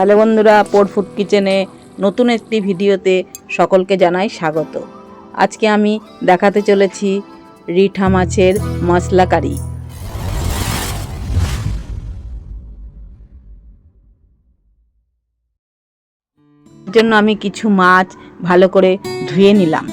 Hello বন্ধুরা পোর food কিচেনে নতুন একটি ভিডিওতে সকলকে জানাই স্বাগত। আজকে আমি দেখাতে চলেছি রিঠা মাছের মশলা কারি জন্য আমি কিছু মাছ ভালো করে ধুয়ে নিলাম।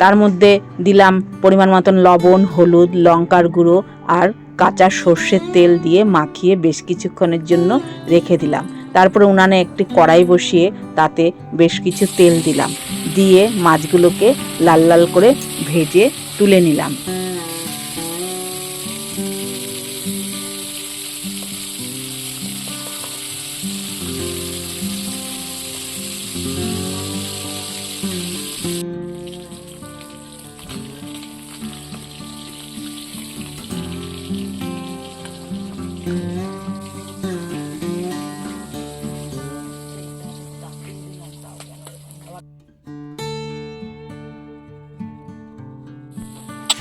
তার মধ্যে দিলাম পরিমাণ মতন লবণ, হলুদ, লঙ্কার গুঁড়ো আর কাঁচা সর্ষের তেল দিয়ে মাখিয়ে বেশ কিছুক্ষণের জন্য রেখে দিলাম। তারপরে উনানে একটি কড়াই বসিয়ে তাতে বেশ কিছু তেল দিলাম। দিয়ে মাছগুলোকে লাল লাল করে ভেজে তুলে নিলাম।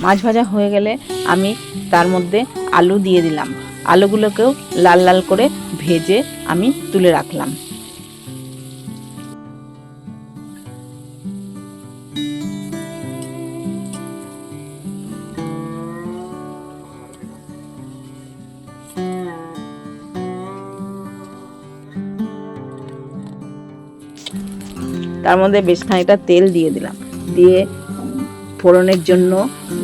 মাছ ভাজা হয়ে গেলে আমি তার মধ্যে আলু দিয়ে দিলাম। আলুগুলোকেও লাল লাল করে ভেজে আমি তুলে রাখলাম। তার মধ্যে বেশ খানিকটা তেল দিয়ে দিলাম। দিয়ে ফোড়নের জন্য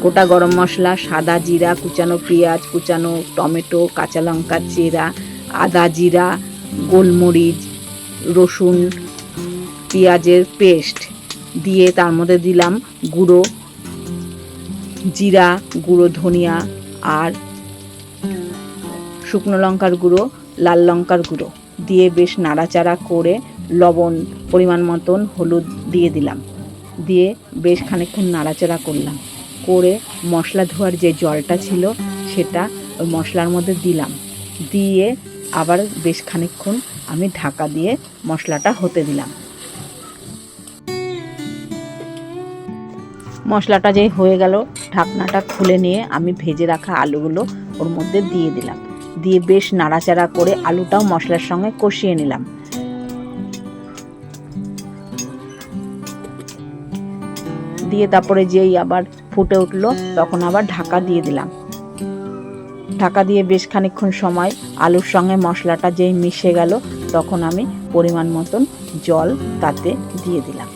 গোটা গরম মশলা, সাদা জিরা, কুচানো পেঁয়াজ, কুচানো টমেটো, কাঁচা লঙ্কা চেরা, আদা জিরা, গোলমরিচ, রসুন, পেঁয়াজের পেস্ট দিয়ে তার মধ্যে দিলাম গুঁড়ো, জিরা, গুঁড়ো ধনিয়া আর শুকনো লঙ্কার গুঁড়ো, লাল লঙ্কার গুঁড়ো দিয়ে বেশ নাড়াচাড়া করে লবণ পরিমাণ মতন হলুদ দিয়ে দিলাম। দিয়ে বেশ খানিকক্ষণ নাড়াচাড়া করলাম। করে মশলা ধোয়ার যে জলটা ছিল, সেটা ওই মশলার মধ্যে দিলাম। দিয়ে আবার বেশ খানিকক্ষণ আমি ঢাকা দিয়ে মশলাটা হতে দিলাম। মশলাটা যে হয়ে গেল, ঢাকনাটা খুলে নিয়ে আমি ভেজে রাখা আলুগুলো ওর মধ্যে দিয়ে দিলাম। দিয়ে বেশ নাড়াচাড়া করে আলুটাও মশলার সঙ্গে কষিয়ে নিলাম। দিয়ে তারপরে যেই আবার ফুটে উঠল, তখন আবার ঢাকা দিয়ে দিলাম। ঢাকা দিয়ে বেশ খানিকক্ষণ সময় আলুর সঙ্গে মশলাটা যেই মিশে গেল, তখন আমি পরিমাণ মতন জল তাতে দিয়ে দিলাম।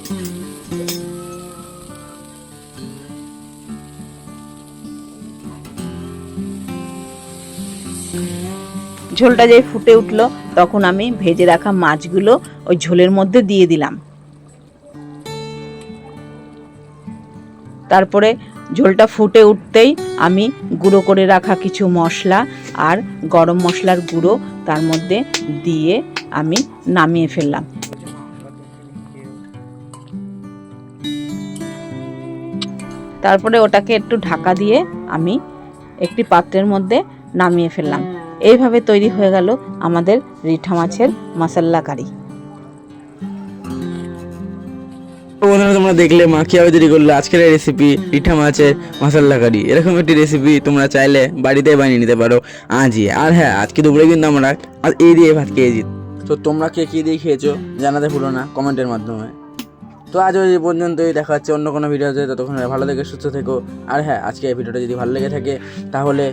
ঝোলটা যেই ফুটে উঠল, তখন আমি ভেজে রাখা মাছগুলো ওই ঝোলের মধ্যে দিয়ে দিলাম। তারপরে ঝোলটা ফুটে উঠতেই আমি গুঁড়ো করে রাখা কিছু মশলা আর গরম মশলার গুঁড়ো তার মধ্যে দিয়ে আমি নামিয়ে ফেললাম। তারপরে ওটাকে একটু ঢাকা দিয়ে আমি একটি পাত্রের মধ্যে নামিয়ে ফেললাম। এইভাবে তৈরি হয়ে গেল আমাদের রিঠা মাছের মশলা কারি বন্ধুরা, তোমরা দেখলে মা কীভাবে তৈরি করল? আজকের এই রেসিপি পিঠা মাছের মশলা কারি। এরকম একটি রেসিপি তোমরা চাইলে বাড়িতে বানিয়ে নিতে পারো। আজই আর হ্যাঁ আজকে দুপুরে কিন্তু আমরা আজ এই দিয়ে ভাত খেয়েছি তো তোমরা কে কী দিয়ে খেয়েছো জানাতে ভুলো না, কমেন্টের মাধ্যমে। তো আজ ওই পর্যন্তই, দেখা হচ্ছে অন্য কোনো ভিডিওতে ততক্ষণ ভালো থেকে, সুস্থ থেকো। আর হ্যাঁ আজকে এই ভিডিওটা যদি ভালো লেগে থাকে, তাহলে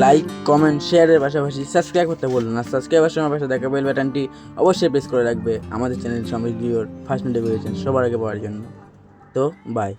লাইক কমেন্ট শেয়ারের পাশাপাশি সাবস্ক্রাইব করতে বলল না। সাবস্ক্রাইব সময় পাশে দেখা বেল বাটনটি অবশ্যই প্রেস করে রাখবে আমাদের চ্যানেল সমৃদ্ধ ফার্স্ট নোটিফিকেশন সবার আগে পাওয়ার জন্য। তো বাই